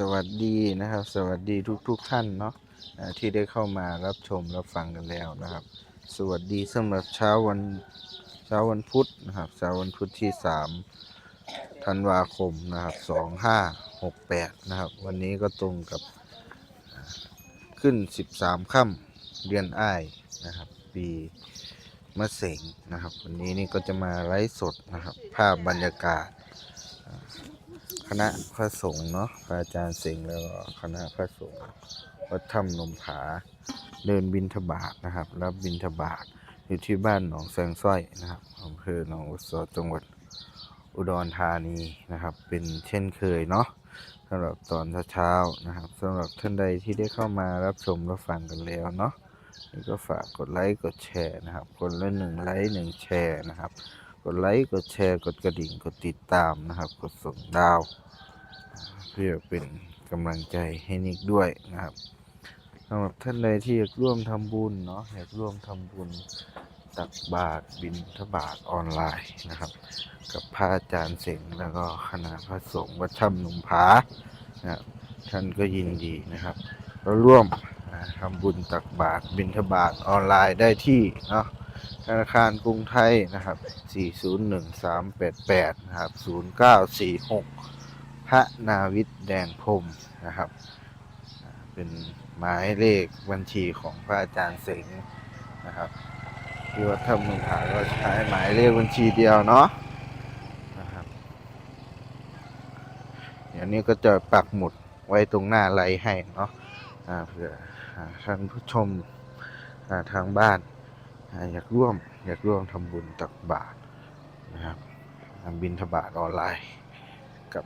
สวัสดีนะครับ สวัสดีทุกทุกๆท่านเนาะที่ได้เข้ามารับชมรับฟังกันแล้วนะครับ สวัสดีสำหรับเช้าวันเช้าวันพุธนะครับเช้าวันพุธที่สามธันวาคมนะครับสองห้าหกแปดนะครับ วันนี้ก็ตรงกับขึ้นสิบสามค่ำเดือนอ้ายนะครับ ปีมะเสงนะครับ วันนี้นี่ก็จะมาไลฟ์สดนะครับ ภาพบรรยากาศ คณะพระสงฆ์เนาะพระอาจารย์เสงแล้วก็คณะพระสงฆ์วัดถ้ำนมผาเดินบินทบาทนะครับ รับบินทบาทอยู่ที่บ้านหนองแซงสร้อยนะครับอำเภอหนองวัวซอจังหวัดอุดรธานีนะครับ เป็นเช่นเคยเนาะสำหรับตอนเช้าๆนะครับสำหรับท่านใดที่ได้เข้ามารับชมรับฟังกันแล้วเนาะนี่ก็ฝากกดไลค์กดแชร์นะครับ คนละหนึ่งไลค์หนึ่งแชร์นะครับ กดไลค์ กดแชร์ กดกระดิ่ง กดติดตามนะครับ กดส่งดาว เพื่อเป็นกำลังใจให้นิกด้วยนะครับสำหรับท่านใดที่อยากร่วมทำบุญเนาะอยากร่วมทำบุญตักบาตรบิณฑบาตออนไลน์นะครับ กับพระอาจารย์เสงแล้วก็คณะพระสงฆ์วัดถ้ำหนุ่มผานะครับท่านก็ยินดีนะครับเราร่วมทำบุญตักบาตรบิณฑบาตออนไลน์ได้ที่เนาะ ธนาคารกรุงไทยนะครับ 401-388 นะครับ 0946 พระนาวิทย์แดงพรมนะครับ เป็นหมายเลขบัญชีของพระอาจารย์เสงนะครับ ที่วัดถ้ำเมืองผาก็ใช้หมายเลขบัญชีเดียวเนาะนะครับเดี๋ยวนี้ก็จะปักหมุดไว้ตรงหน้าไลให้เนาะเผื่อท่านผู้ชมทางบ้าน อยากร่วมอยากร่วมทำบุญตักบาตรนะครับบินทบาทออนไลน์ กับ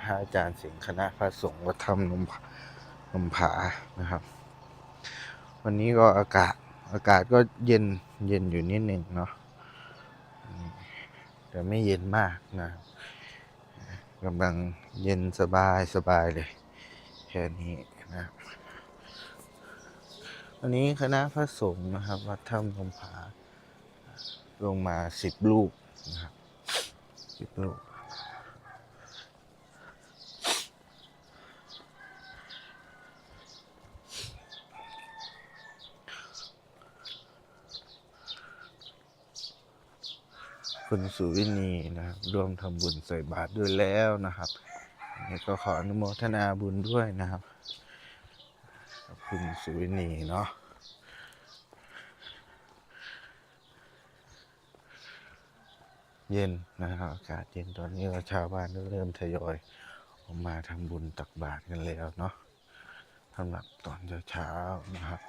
พระอาจารย์สิงห์คณะพระสงฆ์วัดธรรมนมผานมผานะครับ วันนี้ก็อากาศอากาศก็เย็นเย็นอยู่นิดหนึ่งเนาะแต่ไม่เย็นมากนะกำลังเย็นสบายสบายเลย แค่นี้นะครับ วันนี้คณะพระสงฆ์นะครับ วัดถ้ำคำผา ลงมาสิบลูกนะครับสิบลูกคุณสุวินีนะครับร่วมทำบุญใส่บาตรด้วยแล้วนะครับนนี้ก็ขออนุโมทนาบุญด้วยนะครับ พึ่งสุวินีเนาะเย็นนะครับอากาศเย็นตอนนี้เราชาวบ้านก็เริ่มทยอยออกมาทำบุญตักบาตรกันแล้วเนาะสำหรับตอนเช้าๆนะครับ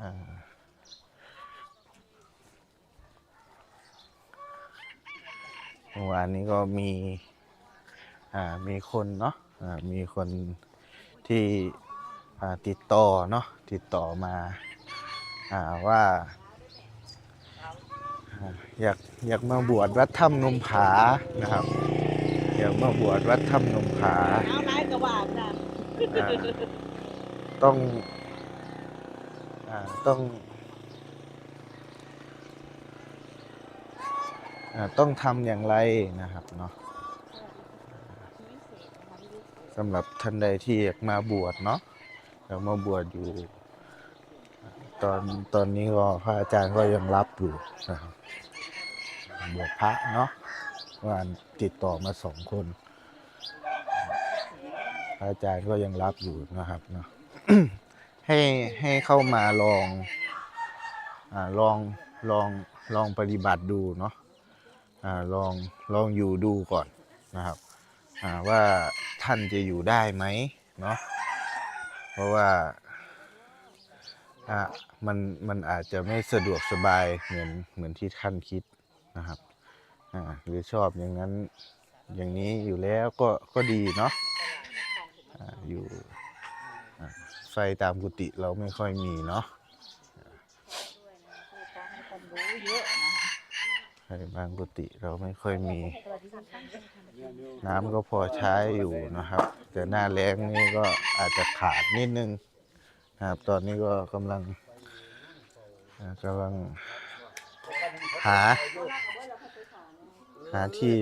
อ่าเมื่อวานนี้ก็มี อ่า มีคนเนาะ อ่า มีคนที่ อ่า ติดต่อเนาะ ติดต่อมา อ่า ว่า อยาก อยากมาบวชวัดถ้ำนมผา นะครับ อยากมาบวชวัดถ้ำนมผา เอาไรกระบาดนะอ่าต้อง อ่า ต้อง อ่า ต้องทำอย่างไรนะครับเนาะสำหรับท่านใดที่อยากมาบวชเนาะอยากมาบวชอยู่ ตอนตอนนี้ก็พระอาจารย์ก็ยังรับอยู่นะครับบวชพระเนาะว่าติดต่อมาสองคน พระอาจารย์ก็ยังรับอยู่นะครับเนาะให้ให้เข้ามาลองอลองลองลองปฏิบัติดูเนาะ อ่าลองลองอยู่ดูก่อนนะครับอ่าว่าท่านจะอยู่ได้ไหมเนาะเพราะว่าอ่ามันมันอาจจะไม่สะดวกสบายเหมือนเหมือนที่ท่านคิดนะครับอ่าหรือชอบอย่างนั้นอย่างนี้อยู่แล้วก็ก็ดีเนาะอ่าอยู่ไฟตามกุฏิเราไม่ค่อยมีเนาะความรู้เยอะนะไฟบางกุฏิเราไม่ค่อยมี น้ำก็พอใช้อยู่นะครับ แต่หน้าแล้งนี่ก็อาจจะขาดนิดนึงนะครับ ตอนนี้ก็กำลังกำลังหา หาที่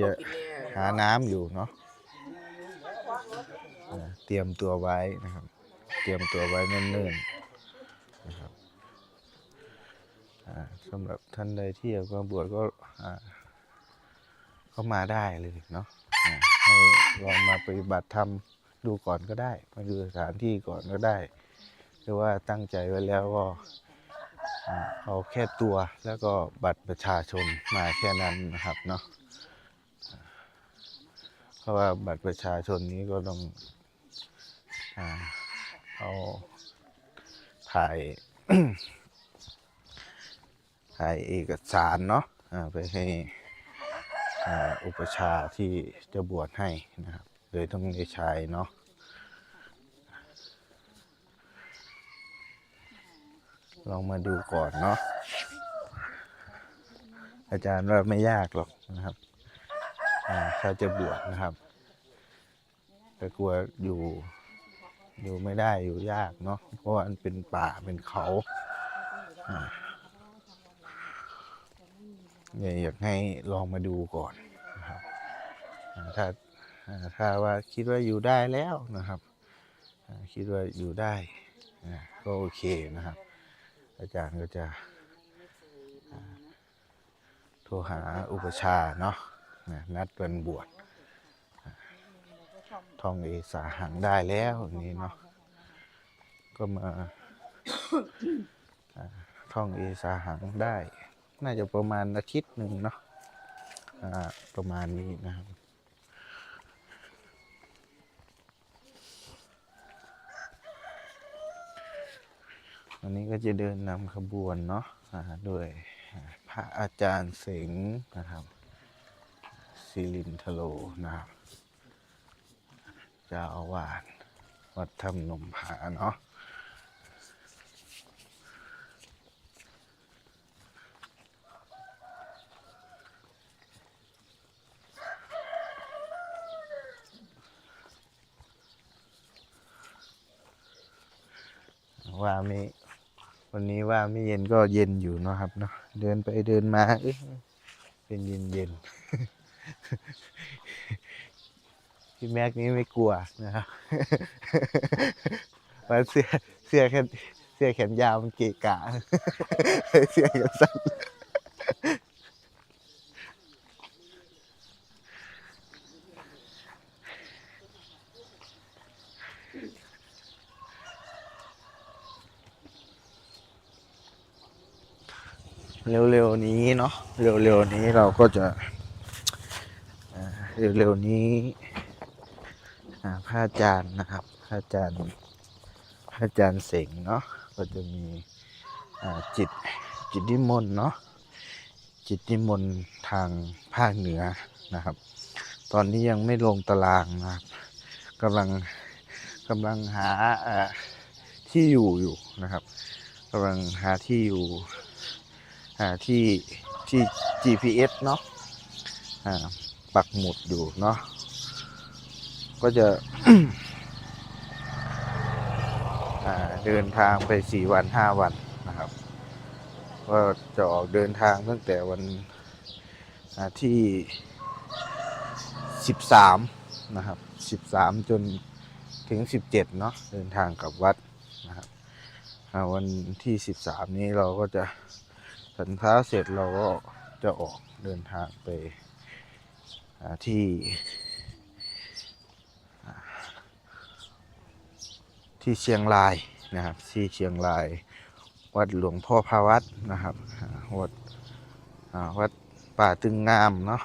หาน้ำอยู่เนาะเตรียมตัวไว้นะครับ เตรียมตัวไว้เนิ่นๆนะครับสำหรับ ท่านใดที่อยากมาบวชก็อ่าก็มาได้เลยเนาะให้ลองมาปฏิบัติธรรมดูก่อนก็ได้ มาดูสถานที่ก่อนก็ได้ หรือว่าตั้งใจไว้แล้วก็เอาแค่ตัวแล้วก็บัตรประชาชนมาแค่นั้นนะครับเนาะเพราะว่าบัตรประชาชนนี้ก็ต้องอเอาถ่าย ถ่ายเอกสารเนาะไปให้อุปชาที่จะบวชให้นะครับโดยต้องได้ใช้เนาะลองมาดูก่อนเนาะอาจารย์ว่าไม่ยากหรอกนะครับถ้าจะบวชนะครับแต่กลัวอยู่อยู่ไม่ได้อยู่ยากเนาะเพราะว่ามันเป็นป่าเป็นเขาอ่า อยากให้ลองมาดูก่อนนะครับถ้าถ้าว่าคิดว่าอยู่ได้แล้วนะครับคิดว่าอยู่ได้ก็โอเคนะครับ อาจารย์ก็จะโทรหาอุปชาเนาะนัดเป็นบวชท่องเอสาหังได้แล้วนี้เนาะก็มาอ่าท่องเอสาหังได้ น่าจะประมาณอาทิตย์หนึ่งเนาะประมาณนี้นะครับวันนี้ก็จะเดินนำขบวนเนาะอ่าด้วยพระอาจารย์เสงนะครับศิรินทโลนะครับเจ้าอาวาสวัดถ้ำนมผาเนาะ ว่าไม่วันนี้ว่าไม่เย็นก็เย็นอยู่เนาะครับเนาะเดินไปเดินมาเอ๊ะเป็นเย็นเย็นพี่แม็กนี้ไม่กลัวนะครับมาเสื้อเสื้อแขนเสื้อแขนยาวมันเกะกะเสื้อแขนสั้นเร็วๆนี้เนาะเร็วๆนี้ เราก็จะเร็วๆนี้อ่าพระอาจารย์นะครับพระอาจารย์พระอาจารย์เสงเนาะก็จะมีจิตจิตนิมนต์เนาะจิตนิมนต์ทางภาคเหนือนะครับ ตอนนี้ยังไม่ลงตารางนะครับกำลังกำลังหาอ่าที่อยู่อยู่นะครับกำลังหาที่อยู่หาที่ ที่ GPS เนาะปักหมุดอยู่เนาะก็จะเดินทางไปสี่วันห้าวันนะครับก็จะออกเดินทางตั้งแต่วันที่สิบสามนะครับสิบสามจนถึงสิบเจ็ดเนาะเดินทางกับวัดนะครับวันที่สิบสามนี้เราก็จะ สันท้าเสร็จเราก็จะออกเดินทางไปที่ ที่เชียงรายนะครับ ที่เชียงราย วัดหลวงพ่อพาวัดนะครับวัดวัดป่าตึงงามเนาะ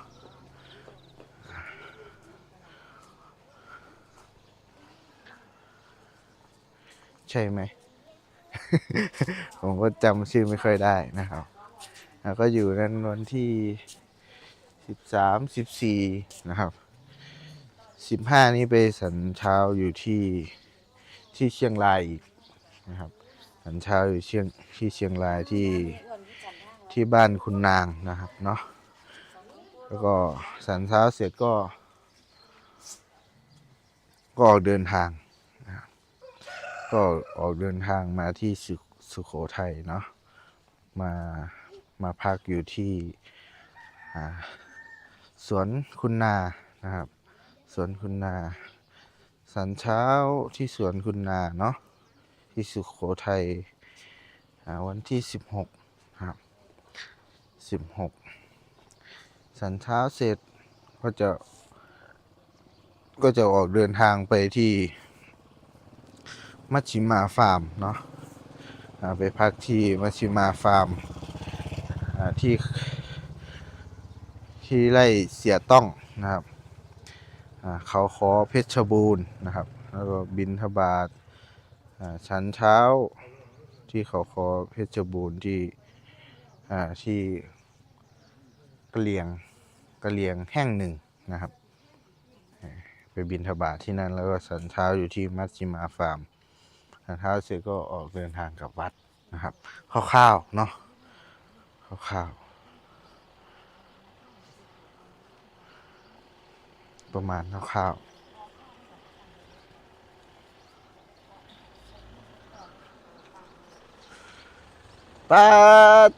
ใช่ไหม ผมก็จำชื่อไม่ค่อยได้นะครับ แล้วก็อยู่นั้นวันที่สิบสามสิบสี่นะครับสิบห้านี้ไปสันเช้าอยู่ที่ที่เชียงรายอีกนะครับ สันเช้าอยู่เชียงที่เชียงรายที่ที่บ้านคุณนางนะครับเนาะแล้วก็สันเช้าเสร็จก็ ก็ออกเดินทางนะครับก็ออกเดินทางมาที่สุสุโขทัยเนาะมา มาพักอยู่ที่สวนคุณนานะครับ สวนคุณนา สันเช้าที่สวนคุณนาเนาะที่สุโขทัยวันที่ 16ครับ16 สันเช้าเสร็จก็จะ ก็จะออกเดินทางไปที่มัชชิมาฟาร์มเนาะไปพักที่มัชชิมาฟาร์ม ที่ที่ไร่เสียต้องนะครับเขาขอเพชรบูรณ์นะครับ แล้วก็บินทบาทชั้นเช้าที่เขาขอเพชรบูรณ์ที่ที่กะเลียงกะเลียงแห่งหนึ่งนะครับ ไปบินทบาทที่นั่นแล้วก็สันเช้าอยู่ที่มัชชิมาฟาร์มสันเช้าเสร็จก็ออกเดินทางกลับวัดนะครับคร่าวๆเนาะ คร่าวๆประมาณคร่าวๆปัด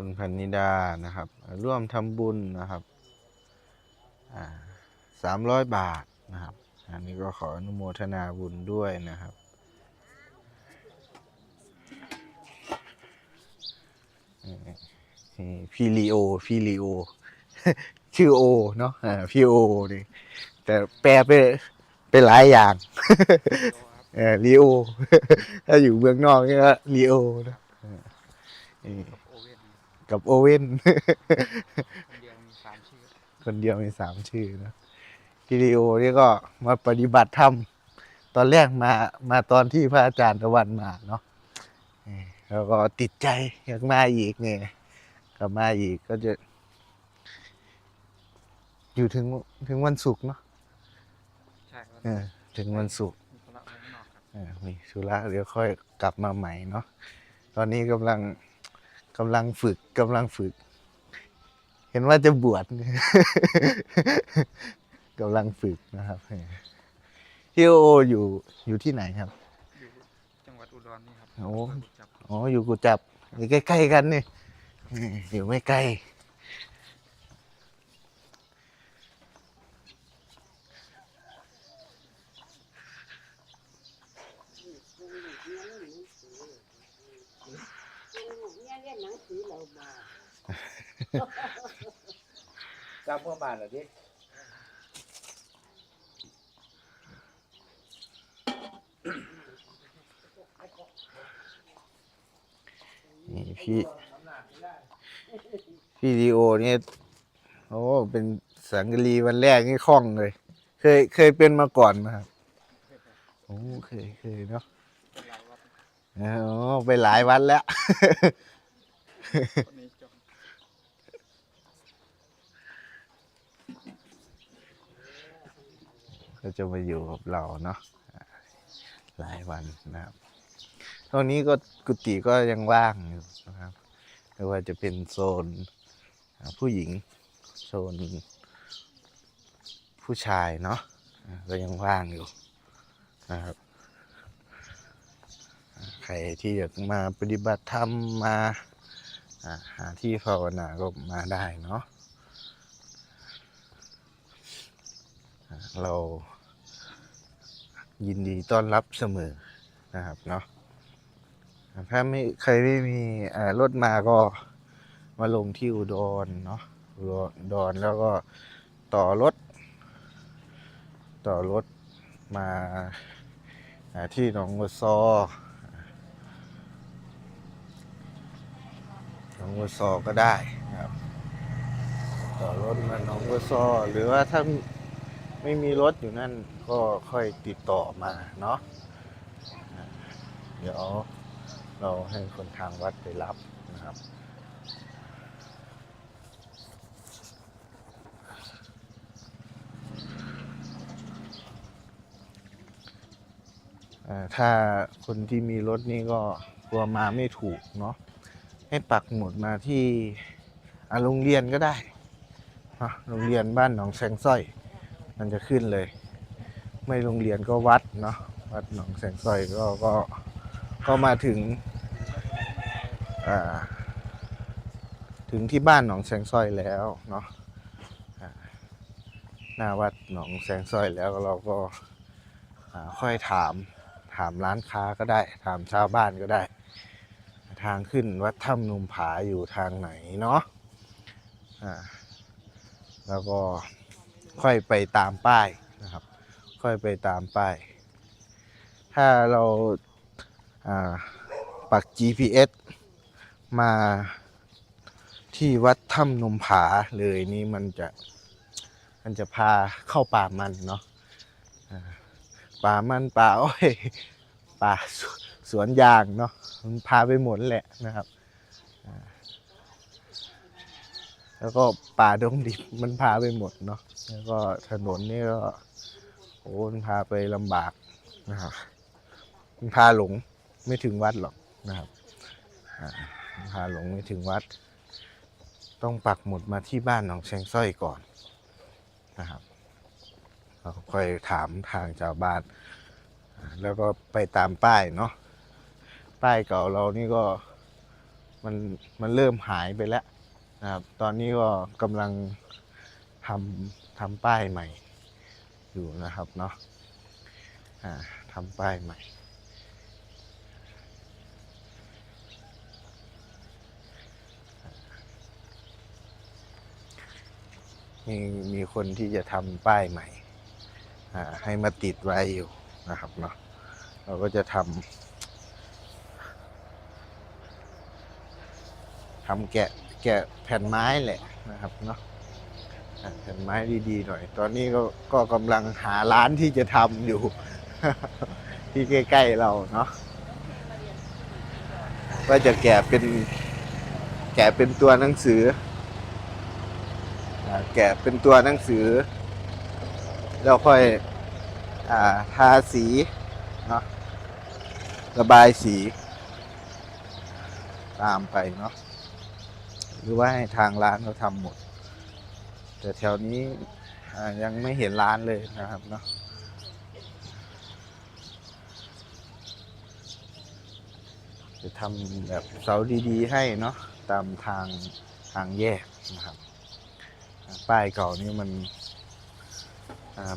คุณพันนิดานะครับ ร่วมทำบุญนะครับสามร้อยบาทนะครับ อันนี้ก็ขออนุโมทนาบุญด้วยนะครับนี่พี่ลีโอพี่ลีโอ ชื่อโอเนาะอ่าพี่โอนี่แต่แปลไปเป็นหลายอย่างเออลีโอ ถ้าอยู่เมืองนอกนี่ก็ลีโอนะ กับโอเว่น คนเดียวมีสามชื่อคนเดียวมีสามชื่อนะกิริโอนี่ก็มาปฏิบัติธรรม ตอนแรกมามาตอนที่พระอาจารย์ตะวันมาเนาะเออแล้วก็ติดใจอยากมาอีกเนี่ยกลับมาอีกก็จะ อยู่ถึงถึงวันศุกร์เนาะใช่ครับเออถึงวันศุกร์มีธุระไปข้างนอกครับ เออมีธุระเดี๋ยวค่อยกลับมาใหม่เนาะตอนนี้กำลัง กำลังฝึกกำลังฝึก เห็นว่าจะบวชกำลังฝึกนะครับพี่โออยู่อยู่ที่ไหนครับอยู่จังหวัดอุดรนี่ครับโอ้อำเภอกุจจับอ๋ออยู่กุจับอยู่ใกล้ๆกันนี่อืมอยู่ไม่ไกล จำเมื่อบานเหรอดินี่พี่พี่ดีโอเนี่ยโอ้เป็นสังกะรีวันแรกนี่คล่องเลย เคยเคยเป็นมาก่อนไหมครับโอ้เคยเคยเนาะอ๋อไปหลายวันแล้ว คนนี้จบ ก็จะมาอยู่กับเราเนาะหลายวันนะครับตรงนี้ก็กุฏิก็ยังว่างอยู่นะครับไม่ว่าจะเป็นโซนผู้หญิงโซนผู้ชายเนาะก็ยังว่างอยู่นะครับ ใครที่อยากมาปฏิบัติธรรมมาอ่าหาที่ภาวนาก็มาได้เนาะ เรายินดีต้อนรับเสมอนะครับเนาะถ้าไม่ใครไม่มีรถมาก็มาลงที่อุดรเนาะอุดรแล้วก็ต่อรถ ต่อรถมาอ่าที่หนองวัวซอหนองวัวซอก็ได้นะครับ ต่อรถมาหนองวัวซอหรือว่าถ้า ไม่มีรถอยู่นั่นก็ค่อยติดต่อมาเนาะเดี๋ยวเราให้คนทางวัดไปรับนะครับ ถ้าคนที่มีรถนี่ก็กลัวมาไม่ถูกเนาะให้ปักหมุดมาที่โรงเรียนก็ได้ โรงเรียนบ้านหนองแสงสร้อย มันจะขึ้นเลย ไม่โรงเรียนก็วัดเนาะวัดหนองแสงสร้อยก็ก็ก็มาถึงอ่าถึงที่บ้านหนองแสงสร้อยแล้วเนาะหน้าวัดหนองแสงสร้อยแล้วเราก็ค่อยถามถามร้านค้าก็ได้ ถามชาวบ้านก็ได้ ทางขึ้นวัดถ้ำนุมผาอยู่ทางไหนเนาะอ่าแล้วก็ ค่อยไปตามป้ายนะครับ ค่อยไปตามป้าย ถ้าเราาปัก GPS มาที่วัดถ้ำนมผาเลยนี่มันจะมันจะพาเข้าป่ามันเนาะป่ามันป่าอ้อยป่าสสวนยางเนาะมันพาไปหมดแหละนะครับ แล้วก็ป่าดงดิบมันพาไปหมดเนาะ แล้วก็ถนนนี่ก็โอ้มันพาไปลำบากนะครับมันพาหลงไม่ถึงวัดหรอกนะครับพาหลงไม่ถึงวัด ต้องปักหมุดมาที่บ้านหนองแชงสร้อยก่อนนะครับเราค่อยถามทางชาวบ้าน แล้วก็ไปตามป้ายเนาะป้ายเก่าเรานี่ก็มันมันเริ่มหายไปแล้วนะครับ ตอนนี้ก็กำลัง ทำทำป้ายใหม่อยู่นะครับเนาะอ่าทำป้ายใหม่ มีมีคนที่จะทำป้ายใหม่ให้มาติดไว้อยู่นะครับเนาะเราก็จะทำทำแกะแกะแผ่นไม้แหละนะครับเนาะ แผ่นไม้ดีๆหน่อย ตอนนี้ก็ก็กำลังหาร้านที่จะทำอยู่ ที่ใกล้ๆเราเนาะว่าจะแกะเป็นแกะเป็นตัวหนังสือ แกะเป็นตัวหนังสือ แล้วค่อยอทาสีเนาะระบายสี ตามไปเนาะหรือว่าให้ทางร้านเขาทำหมด แต่แถวนี้ยังไม่เห็นร้านเลยนะครับเนาะจะทำแบบเสาดีๆ ให้เนาะตามทางทางแยกนะครับ ป้ายเก่านี่มัน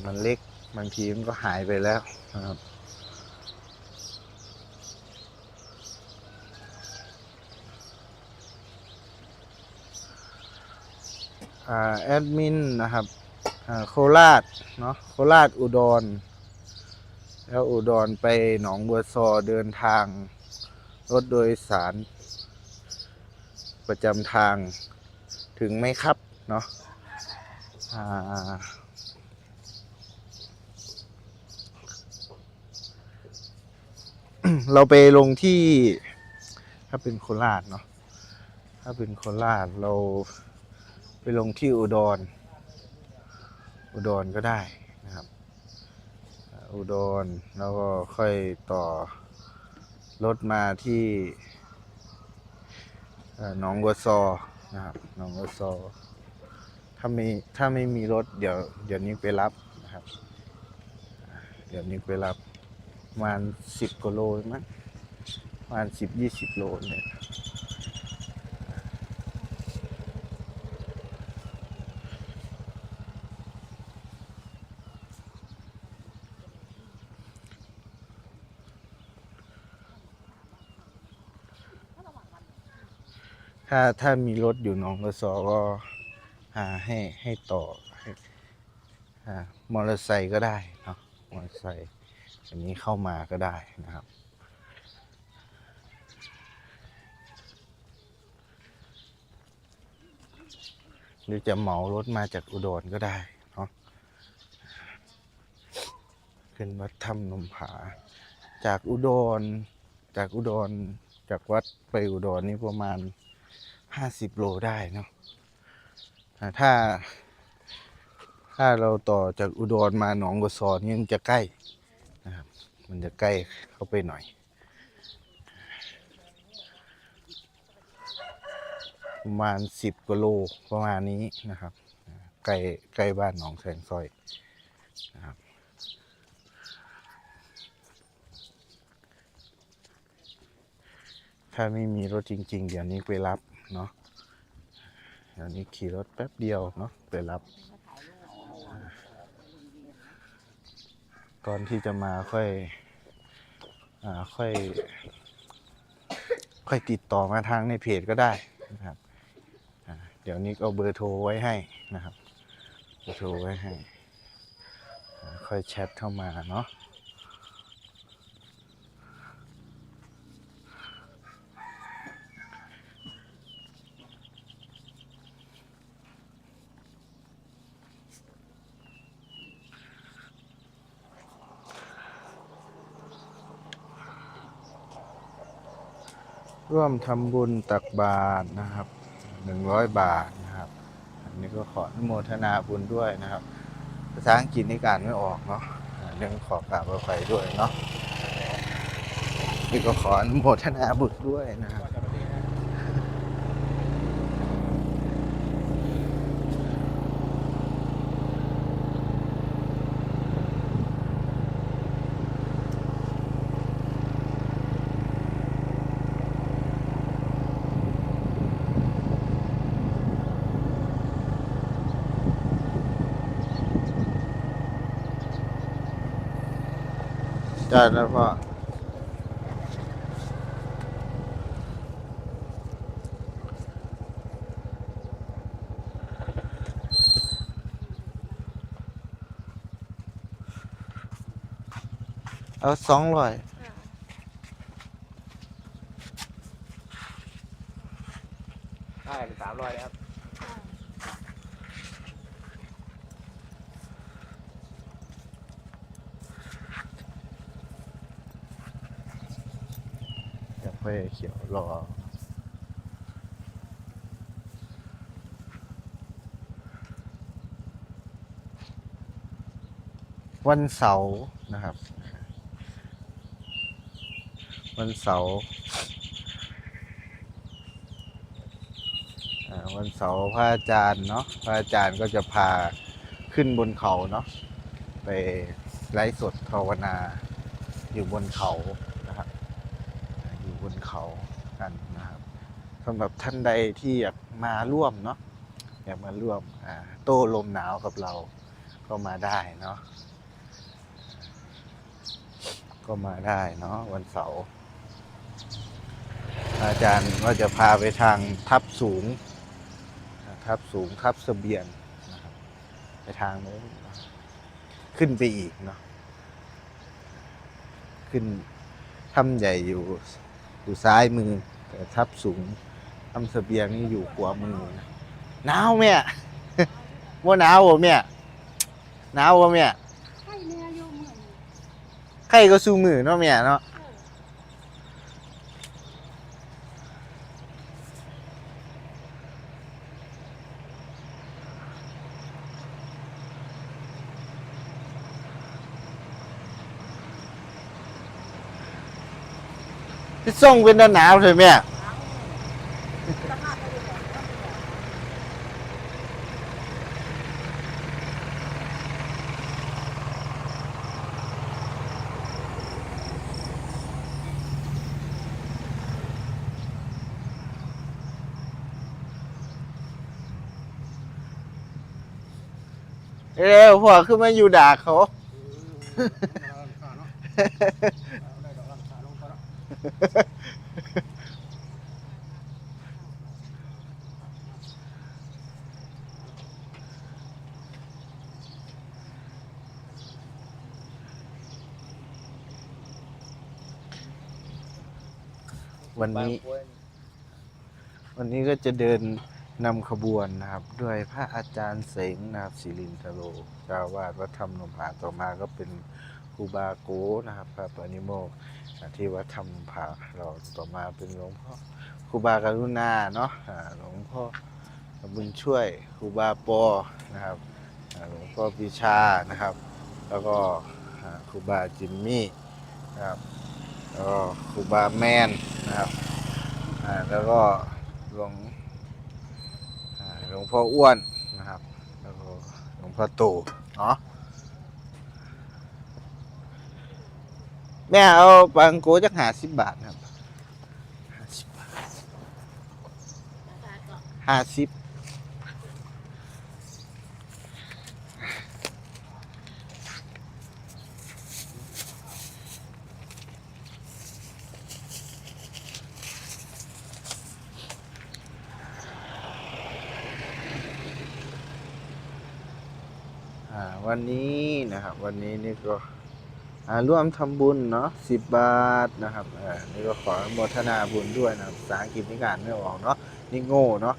มันเล็กบางทีมันก็หายไปแล้วนะครับ แอดมินนะครับโคราชเนาะโคราชอุดร แล้วอุดรไปหนองบัวซอเดินทาง รถโดยสาร ประจำทางถึงไหมครับ เนาะเราไปลงที่ ถ้าเป็นโคราชเนาะถ้าเป็นโคราชเรา ไปลงที่อุดร อุดรก็ได้นะครับ อุดรแล้วก็ค่อยต่อรถมาที่หนองบัวซอนะครับหนองบัวซอถ้าม่ถ้าไม่มีรถเดี๋ยวเดี๋ยวนี้ไปรับนะครับ เดี๋ยวนี้ไปรับประมาณสิบกว่าโลมั้งประมาณสิบยี่สิบโลเนี่ย ถ้าถ้ามีรถอยู่หนองกระสอก็อ่าให้ให้ต่อมอเตอร์ไซค์ก็ได้เนาะมอเตอร์ไซค์อันนี้เข้ามาก็ได้นะครับ หรือจะเหมารถมาจากอุดรก็ได้เนาะขึ้นวัดถ้ำนมผา จากอุดรจากอุดรจากวัดไปอุดรนี่ประมาณ ห้าสิบโลได้เนาะถ้า ถ้าเราต่อจากอุดรมาหนองบัวซอนี่มันจะใกล้นะครับมันจะใกล้เข้าไปหน่อย ประมาณสิบกิโลประมาณนี้นะครับใกล้ใกล้บ้านหนองแสงสอยนะครับถ้าไม่มีรถจริง ๆ เดี๋ยวนี้ไปรับ เนาะเดี๋ยวนี้ขี่รถแป๊บเดียวเนาะไปรับ ก่อนที่จะมาค่อยอ่าค่อย ค่อยติดต่อมาทางในเพจก็ได้นะครับเดี๋ยวนี้เอาเบอร์โทรไว้ให้นะครับ เบอร์โทรไว้ให้ ค่อยแชทเข้ามาเนาะ ร่วมทำบุญตักบาตรนะครับหนึ่งร้อยบาทนะครับ อันนี้ก็ขออนุโมทนาบุญด้วยนะครับ ภาษาอังกฤษในการไม่ออกเนาะเรื่องขอกราบอภัยด้วยเนาะนี่ก็ขออนุโมทนาบุญด้วยนะครับ ได้แล้วพ่อเอาสองร้อย ได้สามร้อยนะครับ อยากไปเขียวรอ วันเสาร์นะครับ วันเสาร์วันเสาร์พระอาจารย์เนาะพระอาจารย์ก็จะพาขึ้นบนเขาเนาะไปไลฟ์สดภาวนาอยู่บนเขานะครับ อยู่บนเขากันนะครับสำหรับท่านใดที่อยากมาร่วมเนาะอยากมาร่วมโต้ลมหนาวกับเราก็มาได้เนาะ ก็มาได้เนาะวันเสาร์อาจารย์ว่าจะพาไปทางทับสูง ทับสูงทับเสบียงนะครับไปทางโน้นขึ้นไปอีกเนาะขึ้นถ้ำใหญ่อยู่อยู่ซ้ายมือ แต่ทับสูงถ้ำเสบียงนี่อยู่ขวามือนะหนาวแม่ว่าหนาวบ่แม่หนาวบ่แม่ ใช่แม่อยู่เมือง ใครก็สู้มือเนาะแม่เนาะพี่ส่งเป็นหนาวเลยแม่ เอ้วพ่อขึ้นมาอยู่ด่าเขา วันนี้ วันนี้ก็จะเดิน นำขบวนนะครับด้วยพระอาจารย์เสงนะครับศิรินทโรเจ้าวาดวัดธรรมนมผาต่อมาก็เป็นครูบาโกนะครับ พระปณิโมกที่วัดธรรมนมผาเราต่อมาเป็นหลวงพ่อครูบาการุณาเนาะหลวงพ่อบุญช่วยครูบาปอนะครับหลวงพ่อปิชานะครับ แล้วก็ครูบาจิมมี่นะครับแล้วก็ครูบาแมนนะครับแล้วก็หลวง หลวงพ่ออ้วนนะครับแล้วก็หลวงพ่อตู่เนาะแม่เอาปังโกจักหาสิบบาทครับห้าสิบบาทห้าสิบ อ่า วันนี้นะครับ วันนี้นี่ก็ร่วมทำบุญเนาะสิบบาทนะครับนี่ก็ขอโมทนาบุญด้วยนะครับภาษาอังกฤษนี่การไม่ออกเนาะนี่โง่เนาะ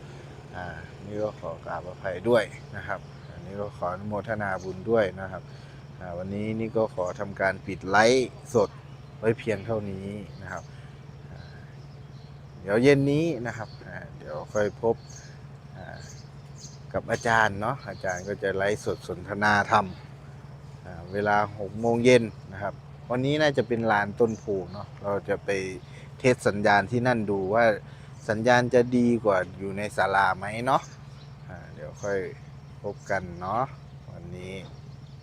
อ่านี่ก็ขอกราบอภัยด้วยนะครับอันนี้ก็ขอโมทนาบุญด้วยนะครับวันนี้นี่ก็ขอทำการปิดไลฟ์สดไว้เพียงเท่านี้นะครับ เดี๋ยวเย็นนี้นะครับเดี๋ยวค่อยพบ กับอาจารย์เนาะอาจารย์ก็จะไลฟ์สดสนทนาธรรมเวลา6โมงเย็นนะครับ วันนี้น่าจะเป็นลานต้นผูเนาะเราจะไปเทสสัญญาณที่นั่นดูว่าสัญญาณจะดีกว่าอยู่ในศาลาไหมเนาะเดี๋ยวค่อยพบกันเนาะวันนี้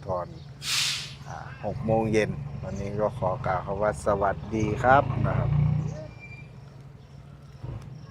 ก่อน6โมงเย็นวันนี้ก็ขอกล่าวคำว่าสวัสดีครับนะครับ